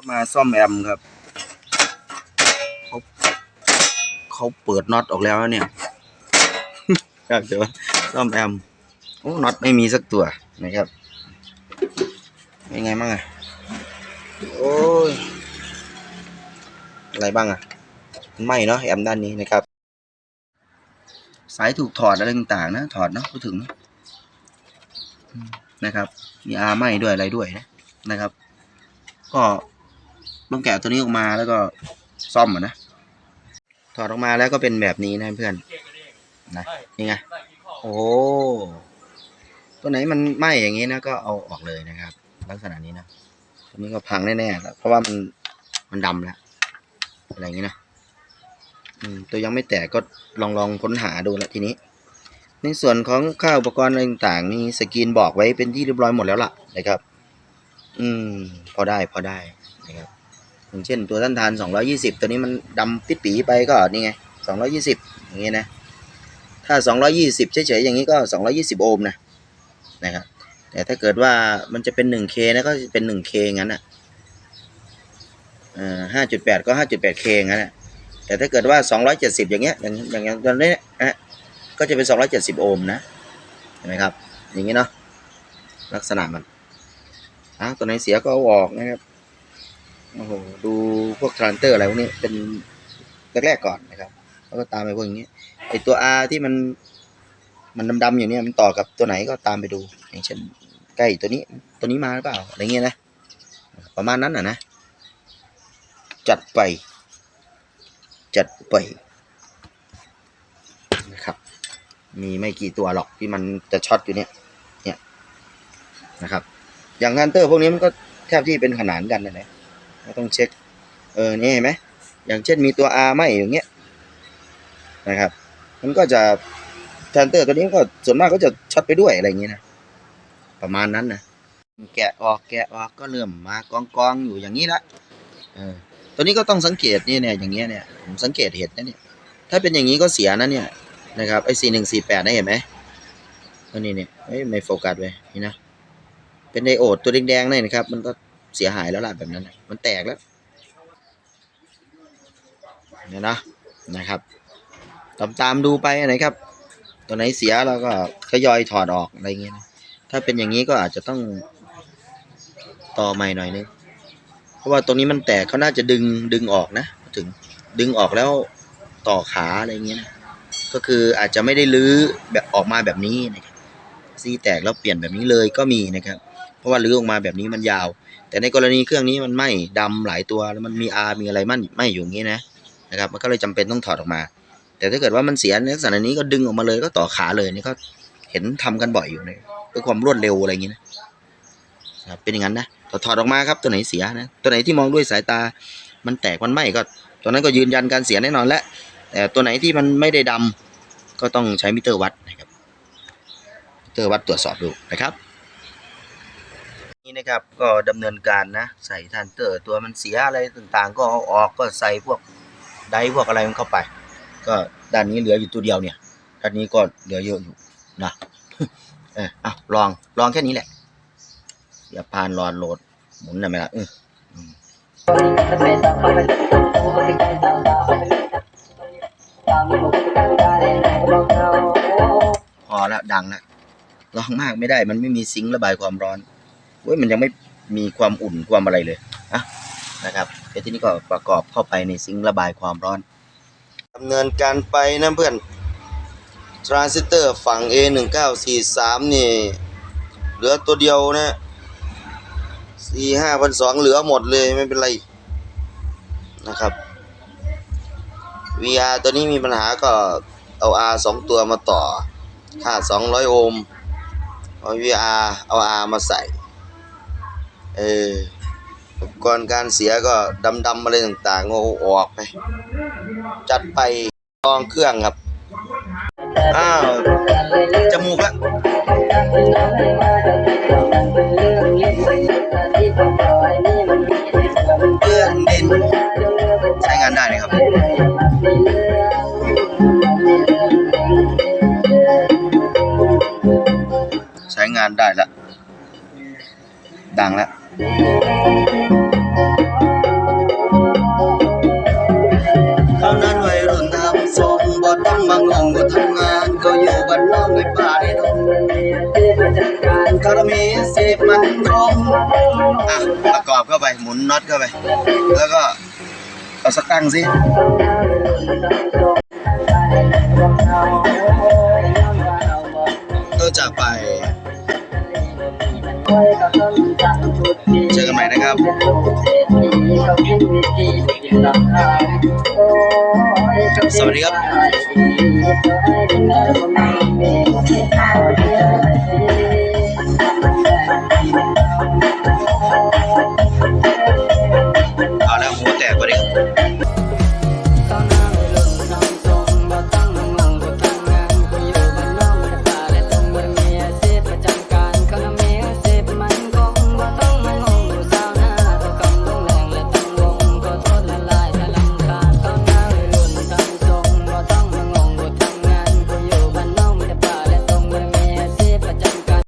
ก็มาซ่อมแอมครับเขาเขาเปิดน็อตออกแล้วเนี่ยครับเดี๋ยวซ่อมแอมโอ้น็อตไม่มีสักตัวนะครับเป็นไงบ้างอะโอ้ยอะไรบ้างอะไม่เนาะแอมด้านนี้นะครับ สายถูกถอดอะไรต่างๆนะถอดเนาะพูดถึงนะครับ มีอาไหมด้วยอะไรด้วยนะนะครับ ก็ ต้องแกะตัวนี้ออกมาแล้วก็ซ่อมอะนะถอดออกมาแล้วก็เป็นแบบนี้นะเพื่อนนะนี่ไงโอ้ตัวไหนมันไหมอย่างนี้นะก็เอาออกเลยนะครับ ลักษณะนี้นะตัวนี้ก็พังแน่ๆแล้วเพราะว่ามันมันดำแล้วอะไรอย่างนี้นะอืตัวยังไม่แตกก็ลองลองค้นหาดูล้วทีนี้ ในส่วนของค่าอุปกรณ์อะไรต่างๆมีสกรีนบอกไว้เป็นที่เรียบร้อยหมดแล้วล่ะนะครับ อืม พอได้พอได้นะครับ อย่างเช่นตัวต้านทาน220 ตัวนี้มันดำปิดปีไปก็นี่ไง 220 อย่างเงี้ยนะ ถ้า 220 เฉยๆ อย่างนี้ก็ 220 โอห์มนะ นะครับ แต่ถ้าเกิดว่ามันจะเป็น 1K นะก็จะเป็น 1K งั้นอะเอ่อ5.8 ก็ 5.8K งั้นอะ แต่ถ้าเกิดว่า 270 อย่างเงี้ย อย่างอย่างอย่างตอนนี้นะก็จะเป็น 270 โอห์มนะ เห็นไหมครับ อย่างนี้เนาะ ลักษณะมันอะตัวไหนเสียก็เอาออกนะครับ โอ้โหดูพวกทรานเตอร์อะไรพวกนี้เป็นแรกๆก่อนนะครับ แล้วก็ตามไปพวกอย่างนี้ไอตัว R ที่มันมันดำๆอยู่เนี่ยมันต่อกับตัวไหนก็ตามไปดู อย่างเช่นใกล้ตัวนี้ตัวนี้มาหรือเปล่าอะไรเงี้ยนะ ประมาณนั้นอะนะ จัดไป จัดไปนะครับ มีไม่กี่ตัวหรอกที่มันจะช็อตอยู่เนี่ยเนี่ยนะครับ อย่างฮันเตอร์พวกนี้มันก็แทบที่เป็นขนานกันนะนะก็ต้องเช็ค เออ นี่เห็นไหมอย่างเช่นมีตัว R ไม่อย่างเงี้ยนะครับ มันก็จะฮันเตอร์ตัวนี้ก็ส่วนมากก็จะช็อตไปด้วยอะไรอย่างเงี้ยนะ ประมาณนั้นนะแกะออกแกะออกก็เริ่มมากองกองอยู่อย่างนี้ละเออตัวนี้ก็ต้องสังเกตนี่เนี่ยอย่างเงี้ยเนี่ยผมสังเกตเห็นนะเนี่ยถ้าเป็นอย่างนี้ก็เสียนะเนี่ยนะครับไอ้สี่หนึ่งสี่แปดนะเห็นไหมตัวนี้เนี่ยไม่โฟกัสไว้นี่นะเป็นไดโอดตัวแดงๆนี่นะครับ มันก็ เสียหายแล้วล่ะแบบนั้น มันแตกแล้วเนี่ยนะนะครับตามตามดูไปนะครับ ตัวไหนเสียเราก็ทยอยถอดออกอะไรเงี้ยนะถ้าเป็นอย่างนี้ก็อาจจะต้องต่อใหม่หน่อยนึงเพราะว่าตรงนี้มันแตกเขาน่าจะดึงดึงออกนะ ถึงดึงออกแล้วต่อขาอะไรเงี้ยนะก็คืออาจจะไม่ได้ลื้อแบบออกมาแบบนี้นะครับซีแตกแล้วเปลี่ยนแบบนี้เลยก็มีนะครับ เพราะว่าลื้อออกมาแบบนี้มันยาว แต่ในกรณีเครื่องนี้มันไหม้ดำหลายตัวแล้วมันมีอามีอะไรมันไหม้อยู่อย่างนี้นะนะครับมันก็เลยจำเป็นต้องถอดออกมา แต่ถ้าเกิดว่ามันเสียในลักษณะนี้ก็ดึงออกมาเลยก็ต่อขาเลยนี่ก็เห็นทำกันบ่อยอยู่เลยเพื่อความรวดเร็วอะไรอย่างนี้นะครับเป็นอย่างนั้นนะถอดถอดออกมาครับตัวไหนเสียนะตัวไหนที่มองด้วยสายตามันแตกมันไหม้ก็ตัวนั้นก็ยืนยันการเสียแน่นอนแล้วแต่ตัวไหนที่มันไม่ได้ดำก็ต้องใช้มิเตอร์วัดนะครับมิเตอร์วัดตรวจสอบดูนะครับ นี่นะครับก็ดำเนินการนะใส่ทันเตอร์ตัวมันเสียอะไรต่างๆ ก็เอาออกก็ใส่พวกไดพวกอะไรมันเข้าไป ก็ด้านนี้เหลืออยู่ตัวเดียวเนี่ยด้านนี้ก็เหลือเยอะอยู่นะเออเอลองลองแค่นี้แหละอย่าพานรอนโหลดหมุนได้ไหมล่ะเออพอแล้วดังแล้วร้องมากไม่ได้มันไม่มีซิงค์ระบายความร้อน เว้ยมันยังไม่มีความอุ่นความอะไรเลยอะนะครับเดี๋ยวทีนี้ก็ประกอบเข้าไปในซิงค์ระบายความร้อนดำเนินการไปนะเพื่อนทรานซิสเตอร์ฝั่ง A 1 9 4 3 นี่เหลือตัวเดียวนะ4 5 0 0เหลือหมดเลยไม่เป็นไรนะครับ VR ตัวนี้มีปัญหาก็เอา R 2ตัวมาต่อ ค่า200โอห์มเอา VR เอา R มาใส่ เอออุปกรณ์การเสียก็ดำๆอะไรต่างๆเอาออกไป จัดไปลองเครื่องครับ อ้าว จมูกละเพื่อนดินใช้งานได้เลยครับใช้งานได้แล้วดังแล้ว รมีสิบมันคงอะประกอบเข้าไปหมุนน็อตเข้าไป แล้วก็เอาสักตั้งสิก็จะไปเจอกันใหม่นะครับสวัสดีครับ